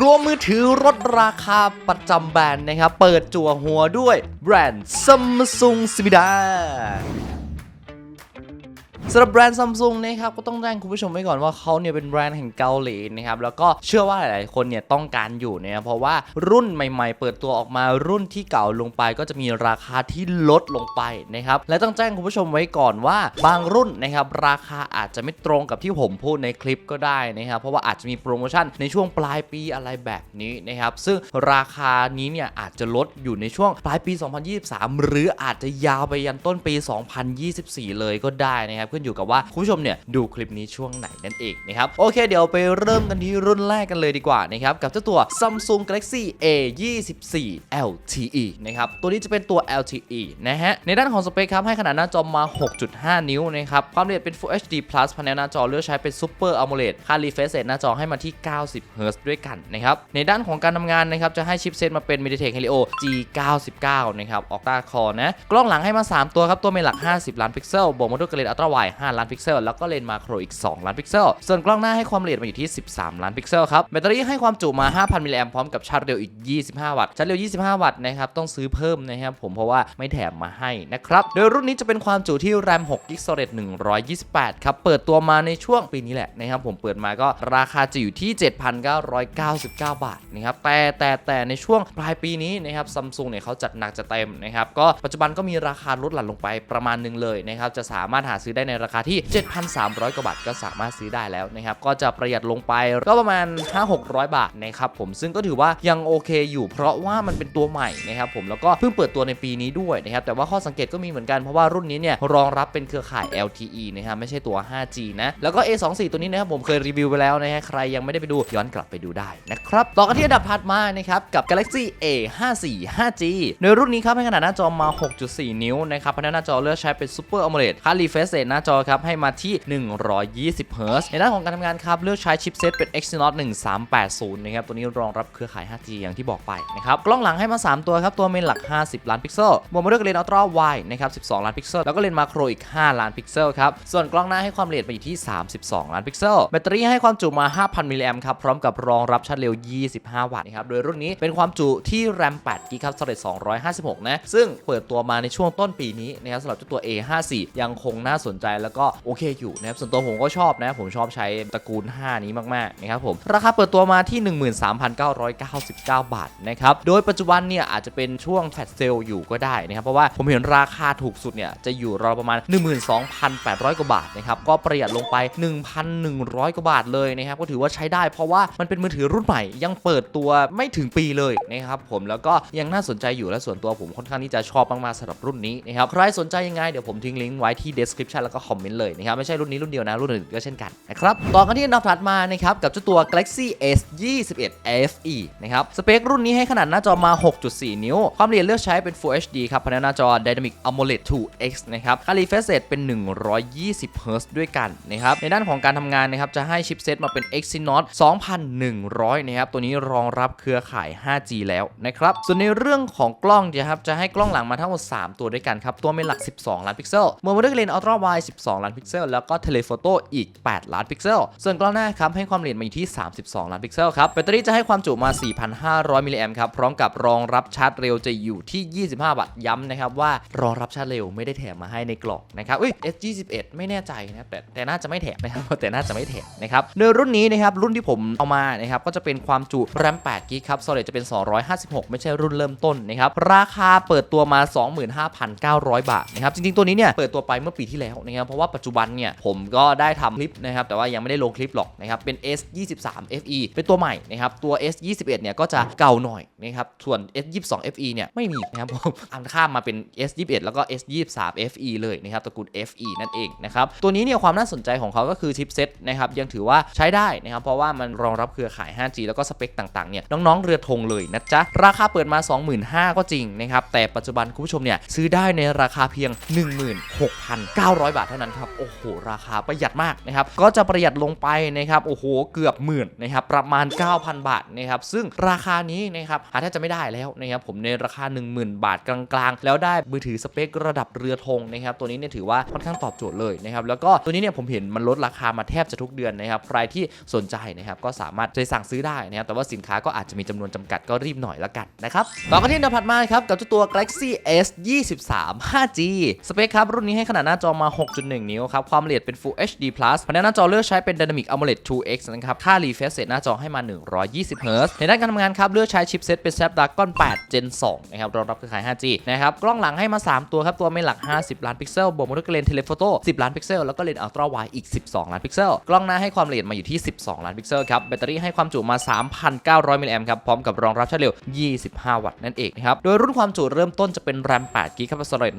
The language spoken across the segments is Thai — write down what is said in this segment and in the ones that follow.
รวมมือถือลดราคาประจำแบรนด์นะครับ เปิดจั่วหัวด้วยแบรนด์ซัมซุงสวิดา สำหรับแบรนด์ซัมซุงนะครับก็ต้องแจ้งคุณผู้ชมไว้ก่อนว่าเขาเนี่ยเป็นแบรนด์แห่งเกาหลีนะครับแล้วก็เชื่อว่าหลายๆคนเนี่ยต้องการอยู่เนะครับเพราะว่ารุ่นใหม่ ๆ เปิดตัวออกมารุ่นที่เก่าลงไปก็จะมีราคาที่ลดลงไปนะครับและต้องแจ้งคุณผู้ชมไว้ก่อนว่า บางรุ่นนะครับราคาอาจจะไม่ตรงกับที่ผมพูดในคลิปก็ได้นะครับเพราะว่าอาจจะมีโปรโมชั่นในช่วงปลายปีอะไรแบบนี้นะครับซึ่งราคานี้เนี่ยอาจจะลดอยู่ในช่วงปลายปี 2023 หรืออาจจะยาวไปยันต้นปี 2024 เลยก็ได้นะครับขึ้นอยู่กับว่าคุณผู้ชมเนี่ยดูคลิปนี้ช่วงไหนนั่นเองนะครับโอเค เดี๋ยวไปเริ่มกันที่รุ่นแรกกันเลยดีกว่านะครับกับเจ้าตัว Samsung Galaxy A 24 LTE นะครับตัวนี้จะเป็นตัว LTE นะฮะในด้านของสเปคครับให้ขนาดหน้าจอมา 6.5 นิ้วนะครับความละเอียดเป็น Full HD Plus ภายในหน้าจอเลือกใช้เป็น Super AMOLED ค่า refresh rate หน้าจอให้มาที่ 90 Hz ด้วยกันนะครับในด้านของการทำงานนะครับจะให้ชิปเซตมาเป็น MediaTek Helio G99 นะครับ Octa Core นะกล้องหลังให้มา 3 ตัวครับตัวเมนหลัก 50 ล้านพิกเซลบวกมาด้วยกระเลนอัลตร้าไวด์5ล้านพิกเซล แล้วก็เลนส์มาโครอีก 2 ล้านพิกเซล ส่วนกล้องหน้าให้ความละเอียดมาอยู่ที่ 13 ล้านพิกเซลครับ แบตเตอรี่ให้ความจุมา 5,000 มิลลิแอมพร้อมกับชาร์จเร็วอีก 25 วัตต์ ชาร์จเร็ว 25 วัตต์นะครับ ต้องซื้อเพิ่มนะครับผม เพราะว่าไม่แถมมาให้นะครับ โดยรุ่นนี้จะเป็นความจุที่ RAM 6 g b storage 128 ครับ เปิดตัวมาในช่วงปีนี้แหละนะครับ ผมเปิดมาก็ราคาจะอยู่ที่ 7,999 บาทนะครับ แต่แต่แต่ในช่วงปลายปีนี้นะครับซัมซุงเนี่ยเขาจัดหนักจัดเต็มนะครับ ก็ปัจจุบันก็มีราคาลดหลั่นลงไปประมาณหนึงเลยนะครับ จะสามารถหาซื้อได้ในในราคาที่ 7,300 กว่าบาทก็สามารถซื้อได้แล้วนะครับ ก็จะประหยัดลงไปก็ประมาณ 5-600 บาทนะครับผมซึ่งก็ถือว่ายังโอเคอยู่ เพราะว่ามันเป็นตัวใหม่นะครับผมแล้วก็เพิ่งเปิดตัวในปีนี้ด้วยนะครับแต่ว่าข้อสังเกตก็มีเหมือนกันเพราะว่ารุ่นนี้เนี่ยรองรับเป็นเครือข่าย LTE นะครับไม่ใช่ตัว 5G นะแล้วก็ A24 ตัวนี้นะครับผมเคยรีวิวไปแล้วนะฮะใครยังไม่ได้ไปดูย้อนกลับไปดูได้นะครับต่อกันที่อันดับถัดมานะครับกับ Galaxy A54 5G ในรุ่นนี้ครับให้ขนาดหน้าจอมา 6.4 นิ้วนะครับภายในหน้าจอเลือกใช้เป็น Super AMOLED ค่า refresh rate หน้าจอครับให้มาที่ 120 Hz ในด้านของการทำงานครับ เลือกใช้ชิปเซตเป็น Exynos 1380 นะครับ ตัวนี้รองรับเครือข่าย 5G อย่างที่บอกไปนะครับ กล้องหลังให้มา 3 ตัวครับ ตัวเมนหลัก 50 ล้านพิกเซลบวกมาด้วยเลนส์อัลตร้าไวนะครับ 12 ล้านพิกเซล แล้วก็เลนส์มาโครอีก 5 ล้านพิกเซลครับ ส่วนกล้องหน้าให้ความละเอียดไปอยู่ที่ 32 ล้านพิกเซล แบตเตอรี่ให้ความจุมา 5,000 มิลลิแอมครับ พร้อมกับรองรับชาร์จเร็ว 25 วัตต์นะครับ โดยรุ่นนี้เป็นความจุที่ RAM 8 g b ครับ storage 256 นะ ซึ่งเปิดตัวมาในช่วงต้นปีนี้นะครับสำหรับเจ้าตัว A54 ยังคงน่าสนใจแล้วก็โอเคอยู่นะครับส่วนตัวผมก็ชอบนะผมชอบใช้ตระกูล 5 นี้มากๆนะครับผมราคาเปิดตัวมาที่ 13,999 บาทนะครับโดยปัจจุบันเนี่ยอาจจะเป็นช่วงแฟลชเซลอยู่ก็ได้นะครับเพราะว่าผมเห็นราคาถูกสุดเนี่ยจะอยู่ราวประมาณ 12,800 กว่าบาทนะครับก็ประหยัดลงไป 1,100 กว่าบาทเลยนะครับก็ถือว่าใช้ได้เพราะว่ามันเป็นมือถือรุ่นใหม่ยังเปิดตัวไม่ถึงปีเลยนะครับผมแล้วก็ยังน่าสนใจอยู่และส่วนตัวผมค่อนข้างที่จะชอบมากๆสำหรับรุ่นนี้นะครับใครสนใจยังไงเดี๋ยวผมทิ้งลิงก์ไว้ที่ description แล้วก็คอมเมนต์เลยนะครับไม่ใช่รุ่นนี้รุ่นเดียวนะรุ่นอื่นก็เช่นกันนะครับต่อกันที่อันดับถัดมานะครับกับเจ้าตัว Galaxy S 21 FE นะครับสเปครุ่นนี้ให้ขนาดหน้าจอมา 6.4 นิ้ว ความละเอียดเลือกใช้เป็น Full HD ครับภายในหน้าจอ Dynamic AMOLED 2X นะครับค่า refresh rate เป็น 120 Hz ด้วยกันนะครับในด้านของการทำงานนะครับจะให้ชิปเซตมาเป็น Exynos 2100 นะครับตัวนี้รองรับเครือข่าย 5G แล้วนะครับส่วนในเรื่องของกล้องนะครับจะให้กล้องหลังมาทั้งหมด 3 ตัวด้วยกันครับตัวเป็นหลัก 12 ล้านพิกเซลมวลมาด้วยเลนส์อัลตร้าไวด์12 ล้านพิกเซล แล้วก็เทเลโฟโต้อีก 8 ล้านพิกเซล ส่วนกล้องหน้าครับให้ความละเอียดมาอยู่ที่ 32 ล้านพิกเซลครับ แบตเตอรี่จะให้ความจุมา 4,500 มิลลิแอมครับ พร้อมกับรองรับชาร์จเร็วจะอยู่ที่ 25 วัตต์ย้ำนะครับว่ารองรับชาร์จเร็วไม่ได้แถมมาให้ในกล่องนะครับอุ้ย S21 ไม่แน่ใจนะแต่แต่น่าจะไม่แถมนะครับแต่น่าจะไม่แถมนะครับโดยรุ่นนี้นะครับรุ่นที่ผมเอามานะครับก็จะเป็นความจุ RAM 8 g b ครับ storage จะเป็น 256 ไม่ใช่รุ่นเริ่มต้นนะครับราคาเปิดตัวมา 25,900 บาทนะครับจริงๆตัวนี้เนี่ยเปิดตัวไปเมื่อปีที่แล้วนะครับเพราะว่าปัจจุบันเนี่ยผมก็ได้ทำคลิปนะครับแต่ว่ายังไม่ได้ลงคลิปหรอกนะครับเป็น S23 FE เป็นตัวใหม่นะครับตัว S21 เนี่ยก็จะเก่าหน่อยนะครับส่วน S22 FE เนี่ยไม่มีนะครับผมอันข้ามมาเป็น S21 แล้วก็ S23 FE เลยนะครับตระกูล FE นั่นเองนะครับตัวนี้เนี่ยความน่าสนใจของเขาก็คือชิปเซ็ตนะครับยังถือว่าใช้ได้นะครับเพราะว่ามันรองรับเครือข่าย 5G แล้วก็สเปคต่างๆเนี่ยน้องๆเรือธงเลยนะจ๊ะราคาเปิดมา 25,000 ก็จริงนะครับแต่ปัจจุบันคุณผู้ชมเนี่ยซื้อได้ในราคาเพียง 16,900 บาทท่านั้นครับ โอ้โห ราคาประหยัดมากนะครับ ก็จะประหยัดลงไปนะครับ โอ้โห เกือบหมื่นนะครับ ประมาณ 9,000 บาทนะครับ ซึ่งราคานี้นะครับ หาแทบจะไม่ได้แล้วนะครับ ผมในราคา 10,000 บาทกลางๆ แล้วได้มือถือสเปคระดับเรือธงนะครับ ตัวนี้เนี่ยถือว่าค่อนข้างตอบโจทย์เลยนะครับ แล้วก็ตัวนี้เนี่ยผมเห็นมันลดราคามาแทบจะทุกเดือนนะครับ ใครที่สนใจนะครับ ก็สามารถไปสั่งซื้อได้นะครับ แต่ว่าสินค้าก็อาจจะมีจำนวนจำกัดก็รีบหน่อยละกันนะครับ ต่อกันที่อันดับถัดมาครับกับเจ้าตัว Galaxy S 23 5G สเปคครับรุ่นนี้ให้ขนาดหน้าจอมา6.1 นิ้วครับ ความละเอียดเป็น Full HD Plus ภายในหน้าจอเลือกใช้เป็น Dynamic AMOLED 2X นะครับ ค่า refresh rate หน้าจอให้มา 120 Hz ในด้านการทำงานครับ เลือกใช้ชิปเซตเป็น Snapdragon 8 Gen 2 นะครับ รองรับเครือข่าย 5G นะครับ กล้องหลังให้มา 3 ตัวครับ ตัวเมนหลัก 50 ล้านพิกเซล บวกมาด้วยเลนส์เทเลโฟโต้10 ล้านพิกเซล แล้วก็เลนส์อัลตร้าไวอีก 12 ล้านพิกเซล กล้องหน้าให้ความละเอียดมาอยู่ที่ 12 ล้านพิกเซลครับ แบตเตอรี่ให้ความจุมา 3,900 มิลลิแอมป์ครับ พร้อมกับรองรับชาร์จเร็ว 25 วัตต์นั่นเองนะครับ โดยรุ่นความจุเริ่มต้นจะเป็น RAM 8 g b ครับสโตรจ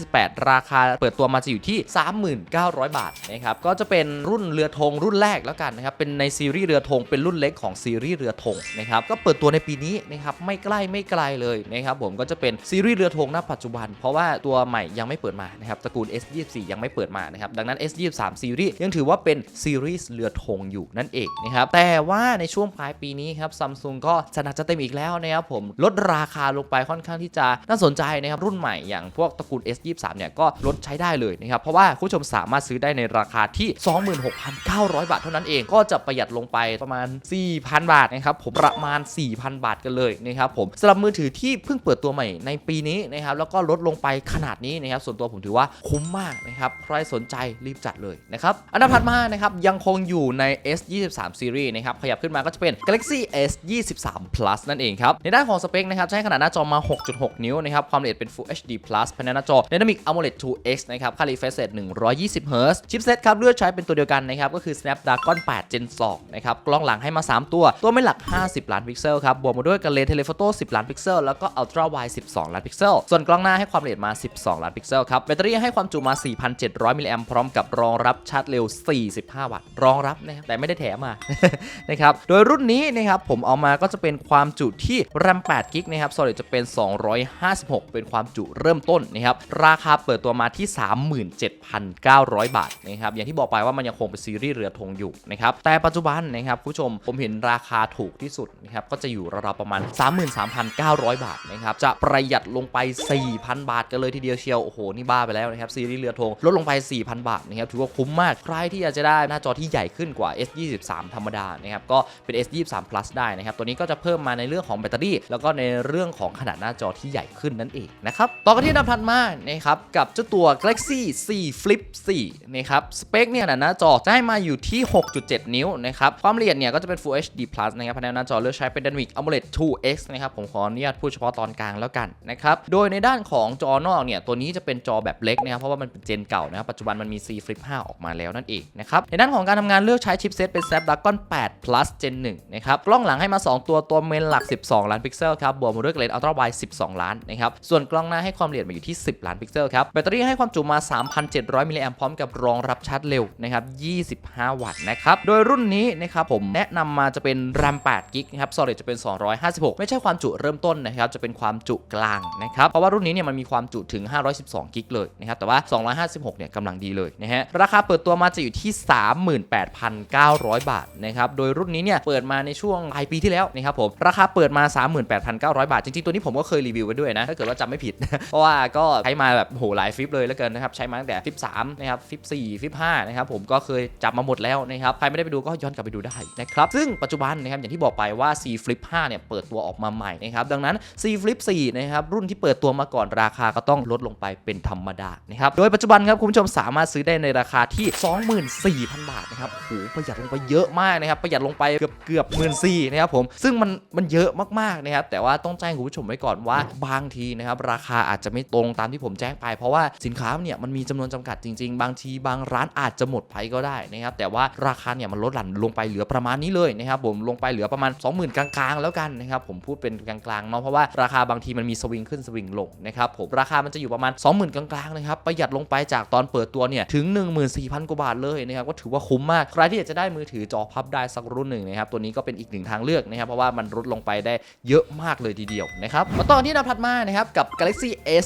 128 ราคาเปิดตัวมาจะอยู่ที่39,000 บาทนะครับก็จะเป็นรุ่นเรือธงรุ่นแรกแล้วกันนะครับเป็นในซีรีส์เรือธงเป็นรุ่นเล็กของซีรีส์เรือธงนะครับก็เปิดตัวในปีนี้นะครับไม่ใกล้ไม่ไกลเลยนะครับผมก็จะเป็นซีรีส์เรือธงณปัจจุบัน เพราะว่าตัวใหม่ยังไม่เปิดมานะครับตระกูล S24 ยังไม่เปิดมานะครับดังนั้น S23 ซีรีส์ยังถือว่าเป็นซีรีส์เรือธงอยู่นั่นเองนะครับแต่ว่าในช่วงปลายปีนี้ครับซัมซุงก็จะนักจะเต็มอีกแล้วนะครับผมลดราคาลงไปค่อนข้างที่จะน่าสนใจนะครับรุ่นใหม่อย่างพวกตระกูล S23 เนี่ยก็ลดใช้ได้เลยนะครับเพราะว่าคุณผู้ชมสามารถซื้อได้ในราคาที่ 26,900 บาทเท่านั้นเองก็จะประหยัดลงไปประมาณ 4,000 บาทนะครับผมประมาณ 4,000 บาทกันเลยนะครับผมสำหรับมือถือที่เพิ่งเปิดตัวใหม่ในปีนี้นะครับแล้วก็ลดลงไปขนาดนี้นะครับส่วนตัวผมถือว่าคุ้มมากนะครับใครสนใจรีบจัดเลยนะครับอันดับถัดมานะครับยังคงอยู่ใน S23 Series นะครับขยับขึ้นมาก็จะเป็น Galaxy S23 Plus นั่นเองครับในด้านของสเปคนะครับใช้ขนาดหน้าจอมา 6.6 นิ้วนะครับความละเอียดเป็น Full HD Plus ภายในหน้าจอ Dynamic AMOLED 2X นะครับค่า refresh rate 120 Hz ชิปเซตครับเลือกใช้เป็นตัวเดียวกันนะครับก็คือ Snapdragon 8 Gen 2นะครับกล้องหลังให้มา 3 ตัว ตัวไม่หลัก 50 ล้านพิกเซลครับบวกมาด้วยกันเลนส์เทเลโฟโต้10 ล้านพิกเซลแล้วก็ Ultra Wide 12 ล้านพิกเซลส่วนกล้องหน้าให้ความละเอียดมา 12 ล้านพิกเซลครับแบตเตอรี่ให้ความจุมา 4,700 มิลลิแอมพร้อมกับรองรับชาร์จเร็ว 45 วัตต์รองรับนะครับแต่ไม่ได้แถมมานะครับโดยรุ่นนี้นะครับผมเอามาก็จะเป็นความจุที่ RAM 8 g b นะครับ Storage จะเป็น 256 เป็นความจุเริ่มต้นนะครับราคาเปิดตัวมาที่37,900 บาทนะครับอย่างที่บอกไปว่ามันยังคงเป็นซีรีส์เรือธงอยู่นะครับแต่ปัจจุบันนะครับผู้ชมผมเห็นราคาถูกที่สุดนะครับก็จะอยู่ราวๆประมาณ 33,900 บาทนะครับจะประหยัดลงไป 4,000 บาทกันเลยทีเดียวเชียวโอ้โหนี่บ้าไปแล้วนะครับซีรีส์เรือธงลดลงไป 4,000 บาทนะครับถือว่าคุ้มมากใครที่อยากจะได้หน้าจอที่ใหญ่ขึ้นกว่า S23 ธรรมดานะครับก็เป็น S23 Plus ได้นะครับตัวนี้ก็จะเพิ่มมาในเรื่องของแบตเตอรี่ แล้วก็ในเรื่องของขนาดหน้าจอที่ใหญ่ขึ้นนั่นเองนะครับต่อกันที่นดับถัดมานะครับกับเจ้าตัว Galaxy C Flip 4 นะครับ สเปคเนี่ยนาดหน้าจอจะให้มาอยู่ที่ 6.7 นิ้วนะครับ ความละเอียดเนี่ยก็จะเป็น Full HD Plus นะครับภายในหน้าจอเลือกใช้เป็น Dynamic AMOLED 2X นะครับ ผมขออนุญาตพูดเฉพาะตอนกลางแล้วกันนะครับ โดยในด้านของจอนอกเนี่ย ตัวนี้จะเป็นจอแบบเล็กนะครับ เพราะว่ามันเป็นเจนเก่านะครับ ปัจจุบันมันมี C Flip 5 ออกมาแล้วนั่นเองนะครับ ในด้านของการทำงานเลือกใช้ชิปเซตเป็น Snapdragon 8 Plus Gen 1นะครับ กล้องหลังให้มา 2 ตัว ตัวเมนหลัก 12 ล้านพิกเซลครับ บวกมาด้วยเลนส์ Ultra Wide 12 ล้านนะครับ ส่วนกล้องหน้าให้ความละเอียดมาอยู่ที่ 10 ล้านพิกเซลครับ แบตเตอรี่ให้ความจุมา 3,700มิลลิแอมพร้อมกับรองรับชาร์จเร็วนะครับ 25 วัตต์นะครับ โดยรุ่นนี้นะครับผมแนะนำมาจะเป็น RAM 8 g b นะครับ Storage จะเป็น 256 ไม่ใช่ความจุเริ่มต้นนะครับ จะเป็นความจุกลางนะครับ เพราะว่ารุ่นนี้เนี่ยมันมีความจุถึง 512 กิกเลยนะครับ แต่ว่า 256 เนี่ยกำลังดีเลยนะฮะ ราคาเปิดตัวมาจะอยู่ที่ 38,900 บาทนะครับ โดยรุ่นนี้เนี่ยเปิดมาในช่วงปลายปีที่แล้วนะครับผม ราคาเปิดมา 38,900 บาท จริงๆ ตัวนี้ผมก็เคยรีวิวไว้ด้วยนะ ถ้าเกิดว่าจำไม่ผิด เพราะว่าก็ใช้มาแบบโหหลายฟลิปเลยแล้วกันนะครับ ใช้มาตั้งแต่ฟลิป3นะครับฟลิป4ฟลิป5นะครับผมก็เคยจับมาหมดแล้วนะครับใครไม่ได้ไปดูก็ย้อนกลับไปดูได้นะครับซึ่งปัจจุบันนะครับอย่างที่บอกไปว่า C Flip 5เนี่ยเปิดตัวออกมาใหม่นะครับดังนั้น C Flip 4นะครับรุ่นที่เปิดตัวมาก่อนราคาก็ต้องลดลงไปเป็นธรรมดานะครับโดยปัจจุบันครับคุณผู้ชมสามารถซื้อได้ในราคาที่ 24,000 บาทนะครับโหประหยัดลงไปเยอะมากนะครับประหยัดลงไปเกือบเกือบหมื่นสี่นะครับผมซึ่งมันมันเยอะมากๆนะครับแต่ว่าต้องแจ้งคุณผู้ชมไว้ก่อนว่าบางทีนะครับราคาอาจจะไม่ตรงตามที่ผมแจ้งไปเพราะว่าสินค้าเนี่ยมันมีจำนวนจำกัดจริง ๆ บางทีบางร้านอาจจะหมดไปก็ได้นะครับแต่ว่าราคาเนี่ยมันลดหลั่นลงไปเหลือประมาณนี้เลยนะครับผมลงไปเหลือประมาณ 20,000 กลางๆ แล้วกันนะครับผมพูดเป็นกลางๆเนาะเพราะว่าราคาบางทีมันมีสวิงขึ้นสวิงลงนะครับผมราคามันจะอยู่ประมาณ 20,000 กลางๆนะครับประหยัดลงไปจากตอนเปิดตัวเนี่ยถึง 14,000 กว่าบาทเลยนะครับก็ถือว่าคุ้มมากใครที่อยากจะได้มือถือจอพับได้สักรุ่นหนึ่งนะครับตัวนี้ก็เป็นอีกหนึ่งทางเลือกนะครับเพราะว่ามันลดลงไปได้เยอะมากเลยทีเดียวนะครับมาต่อที่นับถัดมานะครับกับ Galaxy S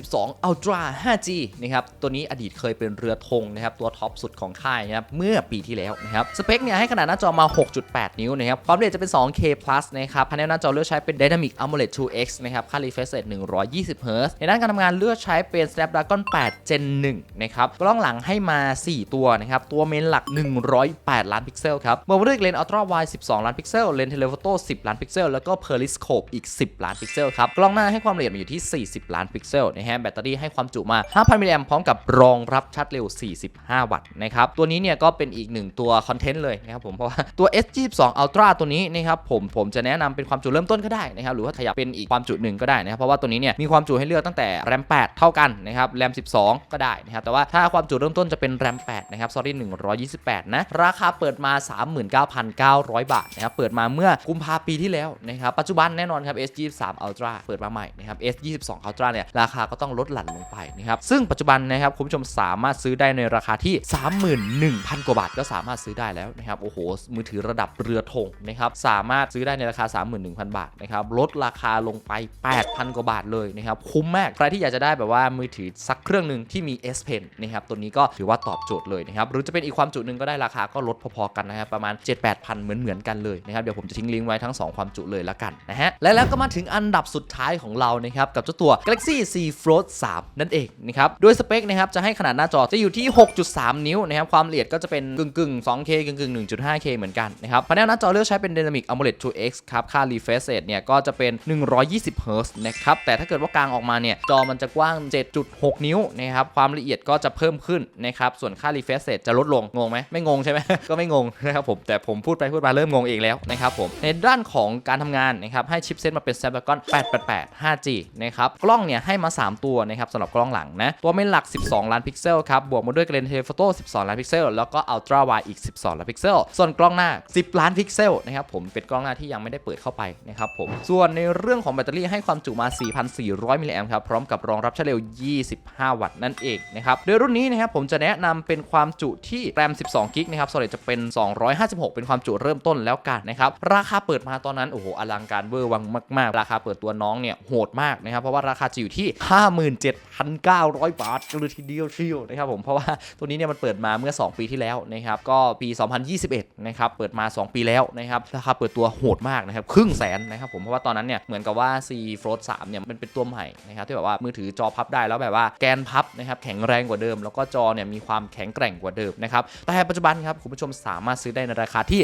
22 Ultra 5G นะครับตัวนี้อดีตเคยเป็นเรือธงนะครับตัวท็อปสุดของค่ายนะครับเมื่อปีที่แล้วนะครับสเปคเนี่ยให้ขนาดหน้าจอมา 6.8 นิ้วนะครับความละเอียดจะเป็น 2K plus นะครับภายในหน้าจอเลือกใช้เป็น Dynamic AMOLED 2X นะครับค่า refresh rate 120 Hz ในด้านการทำงานเลือกใช้เป็น Snapdragon 8 Gen 1นะครับกล้องหลังให้มา 4 ตัวนะครับตัวเมนหลัก 108 ล้านพิกเซลครับบวกมาด้วยเลนส์ Ultra Wide 12 ล้านพิกเซลเลนส์ Telephoto 10 ล้านพิกเซลแล้วก็ Periscope อีก 10 ล้านพิกเซลครับกล้องหน้าให้ความละเอียดมาอยู่ที่ 40 ล้านพิกเซลนะฮะแบตเตอรี่ให้ความจุมา 5,000 มิลลิแอมพร้อมกับองรับชาร์จเร็ว 45 วัตต์นะครับ ตัวนี้เนี่ยก็เป็นอีกหนึ่งตัวคอนเทนต์เลยนะครับผม เพราะว่าตัว S22 Ultra ตัวนี้นะครับผมผมจะแนะนำเป็นความจุเริ่มต้นก็ได้นะครับ หรือว่าขยับเป็นอีกความจุหนึ่งก็ได้นะครับ เพราะว่าตัวนี้เนี่ยมีความจุให้เลือกตั้งแต่แรม 8 เท่ากันนะครับแรม 12 ก็ได้นะครับ แต่ว่าถ้าความจุเริ่มต้นจะเป็นแรม 8 นะครับ sorry 128 นะ ราคาเปิดมา 39,900 บาทนะครับ เปิดมาเมื่อกุมภาปีที่แล้วนะครับ ปัจจุบันแน่นอนครับ S23 Ultra เปิดมาใหม่นะครับ S22 Ultra เนี่ยราคาก็ต้องลดหลั่นลงไปนะครับซึ่งปัจจุบันนะครับคุณผู้ชมสามารถซื้อได้ในราคาที่ 31,000 กว่าบาทก็สามารถซื้อได้แล้วนะครับโอ้โหมือถือระดับเรือธงนะครับสามารถซื้อได้ในราคา 31,000 บาทนะครับลดราคาลงไป 8,000 กว่าบาทเลยนะครับคุ้มมากใครที่อยากจะได้แบบว่ามือถือสักเครื่องหนึ่งที่มี S Pen นะครับตัวนี้ก็ถือว่าตอบโจทย์เลยนะครับหรือจะเป็นอีกความจุหนึ่งก็ได้ราคาก็ลดพอๆกันนะครับประมาณ 7-8,000 เหมือนๆกันเลยนะครับเดี๋ยวผมจะทิ้งลิงก์ไว้ทั้ง 2 ความจุเลยละกันนะฮะและแล้วก็มาถึงอันดับสุดท้ายของเรานะครับกับเจ้าตัว Galaxy Z Fold 3 นั่นเองนะครับด้วยสเปคนะครับจะให้ขนาดหน้าจอจะอยู่ที่ 6.3 นิ้วนะครับความละเอียดก็จะเป็นกึ่งกึ่ง 2K กึ่งกึ่ง 1.5K เหมือนกันนะครับภายในหน้าจอเลือกใช้เป็น Dynamic AMOLED 2X ครับค่า refresh rate เนี่ยก็จะเป็น 120 Hz นะครับแต่ถ้าเกิดว่ากลางออกมาเนี่ยจอมันจะกว้าง 7.6 นิ้วนะครับความละเอียดก็จะเพิ่มขึ้นนะครับส่วนค่า refresh rate จะลดลงงงไหมไม่งงใช่ไหมก็ไม่งงนะครับผมแต่ผมพูดไปพูดมาเริ่มงงเองแล้วนะครับผมในด้านของการทำงานนะครับให้ชิปเซ็ตมาเป็น Snapdragon 888 5G นะครับกล้องเนี่ยให้มา 3 ตัวนะครับสำหรับกล้องหลังนะตัวเมนหลัก 12ล้านานพิกเซลครับ บวกมาด้วยเลนส์เทลโฟโต้12 ล้านพิกเซล แล้วก็ Ultra Wide อีก 12 ล้านพิกเซล ส่วนกล้องหน้า 10 ล้านพิกเซลนะครับผมเป็นกล้องหน้าที่ยังไม่ได้เปิดเข้าไปนะครับผม ส่วนในเรื่องของแบตเตอรี่ให้ความจุมา 4,400 มิลลิแอมป์ครับ พร้อมกับรองรับชาร์จเร็ว 25 วัตต์นั่นเองนะครับ โดยรุ่นนี้นะครับผมจะแนะนำเป็นความจุที่แรม 12 กิกนะครับส่วนจะเป็น 256 เป็นความจุเริ่มต้นแล้วกันนะครับ ราคาเปิดมาตอนนั้นโอ้โหอลังการเวอร์วังมากๆ ราคาเปิดตัวน้องเนี่ยโหดมากนะครับเพราะว่าราคาจะอยู่ที่ 57,900 บาทเลยทีเดียวชียวนะครับผมเพราะว่าตัวนี้เนี่ยมันเปิดมาเมื่อ 2 ปีที่แล้วนะครับก็ปี 2021นะครับเปิดมา 2 ปีแล้วนะครับราคาเปิดตัวโหดมากนะครับครึ่งแสนนะครับผมเพราะว่าตอนนั้นเนี่ยเหมือนกับว่า C Fold 3เนี่ยมันเป็นตัวใหม่นะครับที่แบบว่ามือถือจอพับได้แล้วแบบว่าแกนพับนะครับแข็งแรงกว่าเดิม แล้วก็จอเนี่ยมีความแข็งแกร่งกว่าเดิมนะครับแต่ปัจจุบันครับคุณผู้ชมสามารถซื้อได้ในราคาที่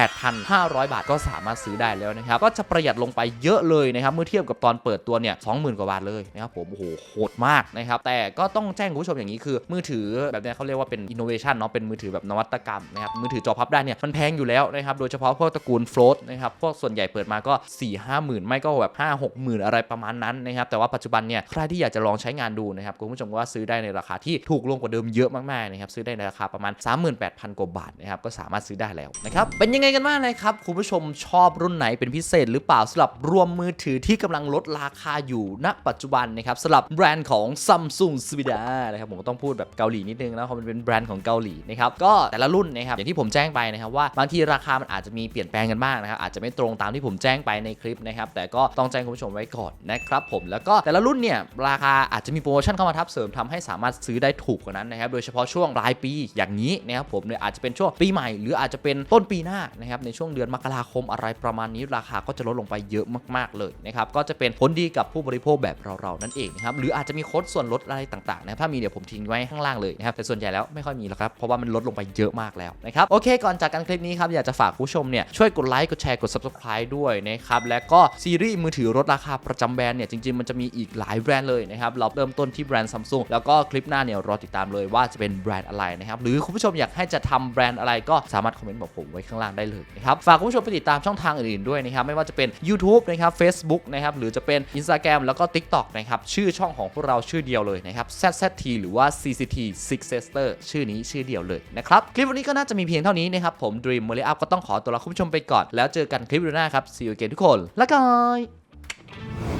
38,500 บาทก็สามารถซื้อได้แล้วนะครับก็จะประหยัดลงไปเยอะเลยนะครับเมื่อเทียบกับตอนเปิดตัวเนี่ย20,000 กว่าบาทเลยนะครับผมโอ้โหโหดมากนะครับแต่ก็ต้องแจ้งคุณผู้ชมอย่างนี้คือ มือถือแบบนี้เขาเรียกว่าเป็นอินโนเวชันเนาะเป็นมือถือแบบนวัตกรรมนะครับมือถือจอพับได้เนี่ยมันแพงอยู่แล้วนะครับโดยเฉพาะพวกตระกูลโฟลตนะครับพวกส่วนใหญ่เปิดมาก็4 5 0,000ไม่ก็แบบ5 6 0,000อะไรประมาณนั้นนะครับแต่ว่าปัจจุบันเนี่ยใครที่อยากจะลองใช้งานดูนะครับคุณผู้ชมก็ซื้อได้ในราคาที่ถูกลงกว่าเดิมเยอะมากๆนะครับซื้อได้ในราคาประมาณ 38,000กว่าบาทนะครับก็สามารถซื้อได้แล้วนะครับเป็นยังไงกันบ้างนะครับคุณผู้ชมชอบรุ่นไหนเป็นพิเศษหรือเปล่าสำหรับรวมมือถือที่กำลังลดราคาอยู่ณปัจจุบันนะครับสำหรับแบรนด์ของ Samsung s v i d a นะครับผมก็ต้องพูดแบบเกาหลีนิดนึงนะเพราะมันเป็นแบรนด์ของเกาหลีนะครับก็แต่ละรุ่นนะครับอย่างที่ผมแจ้งไปนะครับว่าบางทีราคามันอาจจะมีเปลี่ยนแปลงกันบ้างนะครับอาจจะไม่ตรงตามที่ผมแจ้งไปในคลิปนะครับแต่ก็ต้องแจ้งคุณผู้ชมไว้ก่อนนะครับผมแล้วก็แต่ละรุ่นเนี่ยราคาอาจจะมีโปรโมชั่นเข้ามาทับเสริมทำให้สามารถซื้อได้ถูกกว่านั้นนะครับโดยเฉพาะช่วงปลายปีอย่างนี้นะครับผมเนี่ยอาจจะเป็นช่วงปีใหม่ หรืออาจจะเป็นต้นปีหน้านะครับในช่วงเดือนมกราคมอะไรประมาณนี้ราคาก็จะลดลงไปเยอะมาก ๆเลยนะครับก็จะเป็นผลดีกับผู้บริโภคแบบเราๆนั่นเองนะครับหรืออาจจะมีโค้ดส่วนลดอะไรต่างๆนะครับถ้ามีเดี๋ยวผมทิ้งไว้ข้างล่างเลยนะครับแต่ส่วนใหญ่แล้วไม่ค่อยมีหรอกครับเพราะว่ามันลดลงไปเยอะมากแล้วนะครับโอเค ก่อนจากกันคลิปนี้ครับอยากจะฝากผู้ชมเนี่ยช่วยกดไลค์กดแชร์กด subscribe ด้วยนะครับและก็ซีรีส์มือถือลดราคาประจำแบรนด์เนี่ยจริงๆมันจะมีอีกหลายแบรนด์เลยนะครับเราเริ่มต้นที่แบรนด์ซัมซุงแล้วก็คลิปหน้าเนี่ยรอติดตามเลยว่าจะเป็นแบรนด์อะไรนะครับหรือคุณผู้ชมอยากให้จะทำแบรนด์อะไรก็สามารถคอมเมนต์บอกผมไว้ข้างล่างได้เลยนะครับฝากคุณผู้ชมไปติดตามช่องทางอื่นๆด้วยนะครับไม่ว่าจะเป็น YouTube นะครับ Facebook นะครับหรือจะเป็น Instagram แล้วก็ TikTok นะครับชื่อช่องของพวกเราชื่อเดียวเลยนะครับ ZZT หรือว่า CCT Six Sister ชื่อนี้ชื่อเดียวเลยนะครับ คลิปวันนี้ก็น่าจะมีเพียงเท่านี้นะครับ ผม Dream m o r i Up ก็ต้องขอตัวลาคุณผู้ชมไปก่อน แล้วเจอกันคลิปหน้าครับ See you again ทุกคน ละกัน